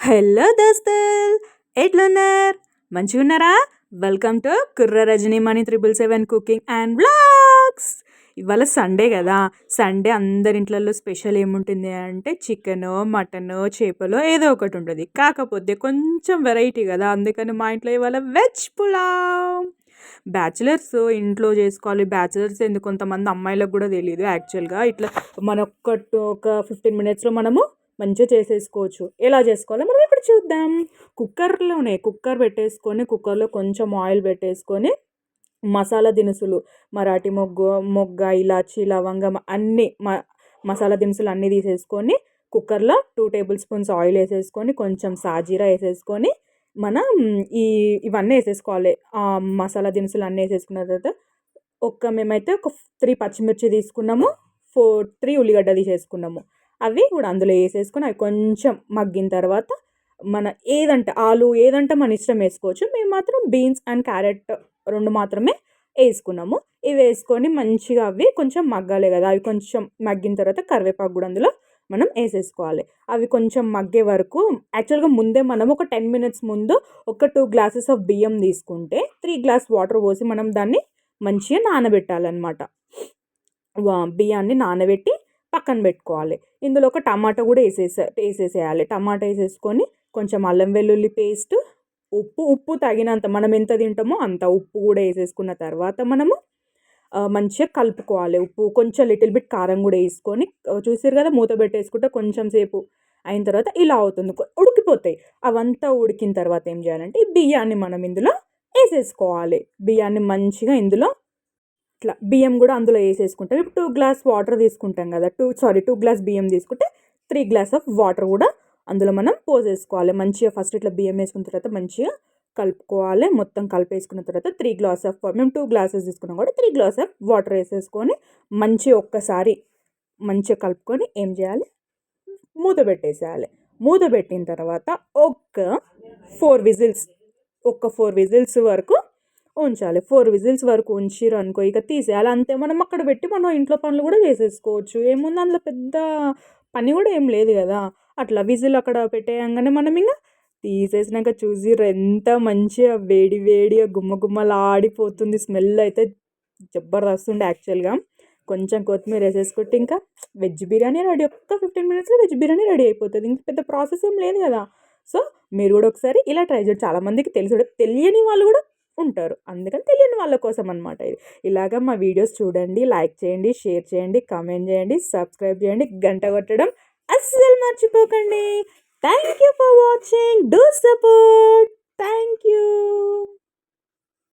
Hello దోస్తుల్ ఎట్లున్నారు మంచిగా ఉన్నారా? Welcome to Kurra Rajani Mani triple seven cooking and blogs. ఇవాళ సండే కదా సండే అందరి ఇంట్లలో స్పెషల్ ఏముంటుంది అంటే చికెను మటను చేపలు ఏదో ఒకటి ఉంటుంది. కాకపోతే కొంచెం వెరైటీ కదా అందుకని మా ఇంట్లో ఇవాళ వెజ్ పులావ్. బ్యాచిలర్స్ ఇంట్లో చేసుకోవాలి. బ్యాచిలర్స్ ఎందుకు? కొంతమంది అమ్మాయిలకు కూడా తెలియదు యాక్చువల్గా. ఇట్లా మన ఒక్క ఒక ఫిఫ్టీన్ మినిట్స్లో మనము మంచిగా చేసేసుకోవచ్చు. ఎలా చేసుకోవాలో మనం ఇప్పుడు చూద్దాం. కుక్కర్లోనే కుక్కర్ పెట్టేసుకొని కుక్కర్లో కొంచెం ఆయిల్ పెట్టేసుకొని మసాలా దినుసులు మరాఠీ మొగ్గు మొగ్గ ఇలాచి లవంగం అన్నీ మ మసాలా దినుసులు అన్నీ తీసేసుకొని కుక్కర్లో టూ టేబుల్ స్పూన్స్ ఆయిల్ వేసేసుకొని కొంచెం సాజీరా వేసేసుకొని మనం ఈ ఇవన్నీ వేసేసుకోవాలి. మసాలా దినుసులు అన్నీ వేసేసుకున్న తర్వాత ఒక్క మేమైతే ఒక త్రీ పచ్చిమిర్చి తీసుకున్నాము ఫోర్ త్రీ ఉల్లిగడ్డ తీసేసుకున్నాము. అవి కూడా అందులో వేసేసుకొని అవి కొంచెం మగ్గిన తర్వాత మన ఏదంటే ఆలు ఏదంటే మన ఇష్టం వేసుకోవచ్చు. మేము మాత్రం బీన్స్ అండ్ క్యారెట్ రెండు మాత్రమే వేసుకున్నాము. ఇవి వేసుకొని మంచిగా అవి కొంచెం మగ్గాలి కదా అవి కొంచెం మగ్గిన తర్వాత కరివేపాకు కూడా అందులో మనం వేసేసుకోవాలి. అవి కొంచెం మగ్గే వరకు యాక్చువల్గా ముందే మనం ఒక టెన్ మినిట్స్ ముందు ఒక టూ గ్లాసెస్ ఆఫ్ బియ్యం తీసుకుంటే త్రీ గ్లాస్ వాటర్ పోసి మనం దాన్ని మంచిగా నానబెట్టాలన్నమాట. బియ్యాన్ని నానబెట్టి పక్కన పెట్టుకోవాలి. ఇందులో ఒక టమాటా కూడా వేసేసే వేసేసేయాలి. టమాటా వేసేసుకొని కొంచెం అల్లం వెల్లుల్లి పేస్ట్ ఉప్పు ఉప్పు తగినంత మనం ఎంత తింటామో అంత ఉప్పు కూడా వేసేసుకున్న తర్వాత మనము మంచిగా కలుపుకోవాలి ఉప్పు. కొంచెం లిటిల్ బిట్ కారం కూడా వేసుకొని చూసారు కదా మూత పెట్టేసుకుంటే కొంచెం సేపు అయిన తర్వాత ఇలా అవుతుంది. ఉడికిపోతాయి. అవంతా ఉడికిన తర్వాత ఏం చేయాలంటే ఈ బియ్యాన్ని మనం ఇందులో వేసేసుకోవాలి. బియ్యాన్ని మంచిగా ఇందులో ఇట్లా బియ్యం కూడా అందులో వేసేసుకుంటాం. ఇప్పుడు టూ గ్లాస్ వాటర్ తీసుకుంటాం కదా టూ సారీ టూ గ్లాస్ బియ్యం తీసుకుంటే త్రీ గ్లాస్ ఆఫ్ వాటర్ కూడా అందులో మనం పోసేసుకోవాలి. మంచిగా ఫస్ట్ ఇట్లా బియ్యం వేసుకున్న తర్వాత మంచిగా కలుపుకోవాలి. మొత్తం కలిపేసుకున్న తర్వాత త్రీ గ్లాస్ ఆఫ్ మేము టూ గ్లాసెస్ తీసుకున్నాం కూడా త్రీ గ్లాస్ ఆఫ్ వాటర్ వేసేసుకొని మంచిగా ఒక్కసారి మంచిగా కలుపుకొని ఏం చేయాలి? మూత పెట్టేసేయాలి. మూత పెట్టిన తర్వాత ఒక్క ఫోర్ విజిల్స్ ఒక్క ఫోర్ విజిల్స్ వరకు ఉంచాలి. ఫోర్ విజిల్స్ వరకు ఉంచిరు అనుకో ఇక తీసేయాలి అంతే మనం అక్కడ పెట్టి మనం ఇంట్లో పనులు కూడా చేసేసుకోవచ్చు. ఏముంది అందులో పెద్ద పని కూడా ఏం లేదు కదా. అట్లా విజిల్ అక్కడ పెట్టేయంగానే మనం ఇంకా తీసేసినాక చూసి ఎంత మంచిగా వేడి వేడిగా గుమ్మ గుమ్మలాడిపోతుంది. స్మెల్ అయితే జబర్దస్త్ ఉండే యాక్చువల్గా కొంచెం కొత్తిమీర వేసేసుకుంటే ఇంకా వెజ్ బిర్యానీ రెడీ ఒక్క ఫిఫ్టీన్ మినిట్స్లో వెజ్ బిర్యానీ రెడీ అయిపోతుంది. ఇంక పెద్ద ప్రాసెస్ ఏం లేదు కదా. సో మీరు కూడా ఒకసారి ఇలా ట్రై చేయండి. చాలామందికి తెలిసి తెలియని వాళ్ళు కూడా ఉంటారు. అందుకని తెలియని వాళ్ళ కోసం అనమాట ఇది. ఇలాగ మా వీడియోస్ చూడండి లైక్ చేయండి షేర్ చేయండి కామెంట్ చేయండి సబ్స్క్రైబ్ చేయండి గంట కొట్టడం అస్సలు మర్చిపోకండి. Thank you for watching. Do support. Thank you